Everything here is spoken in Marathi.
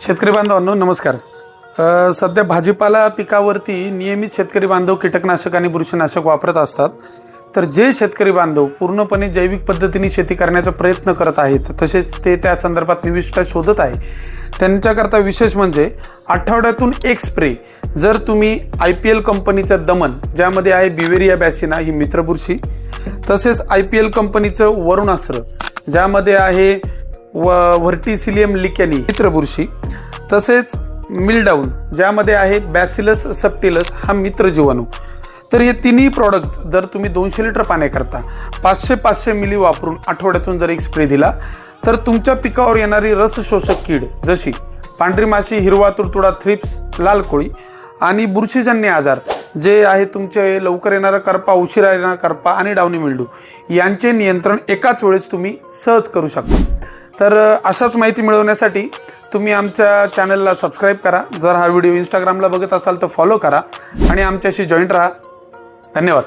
शेतकरी बांधवांनो नमस्कार. सध्या भाजीपाला पिकावरती नियमित शेतकरी बांधव कीटकनाशक आणि बुरशीनाशक वापरत असतात. तर जे शेतकरी बांधव पूर्णपणे जैविक पद्धतीने शेती करण्याचा प्रयत्न करत आहेत तसेच ते त्या संदर्भात निविष्ठा शोधत आहे. त्यांच्याकरता विशेष म्हणजे आठवड्यातून एक स्प्रे जर तुम्ही आय पी एल कंपनीचं दमन ज्यामध्ये आहे बिवेरिया बॅसिना ही मित्रबुरशी तसेच आय पी एल कंपनीचं वरुणास्त्र ज्यामध्ये आहे व व्हर्टिसिलियम लिकॅनी मित्रबुरशी तसेच मिलडाऊन ज्यामध्ये आहे बॅसिलस सप्टिलस हा मित्र जीवाणू. तर हे तिन्ही प्रॉडक्ट्स जर तुम्ही दोनशे लिटर पाण्याकरता पाचशे पाचशे मिली वापरून आठवड्यातून जर एक स्प्रे दिला तर तुमच्या पिकावर येणारी रस शोषक कीड जशी पांढरी माशी हिरवा तुडतुडा थ्रिप्स लाल कोळी आणि बुरशीजन्य आजार जे आहे तुमचे लवकर येणारा करपा उशिरा येणारा करपा आणि डावणी मिल्डू यांचे नियंत्रण एकाच वेळेस तुम्ही सहज करू शकता. तर अशाच माहिती मिळवण्यासाठी तुम्ही आमच्या चॅनलला सबस्क्राईब करा. जर हा व्हिडिओ इंस्टाग्रामला बघत असाल तर फॉलो करा आणि आमच्याशी जॉईंट राहा. धन्यवाद.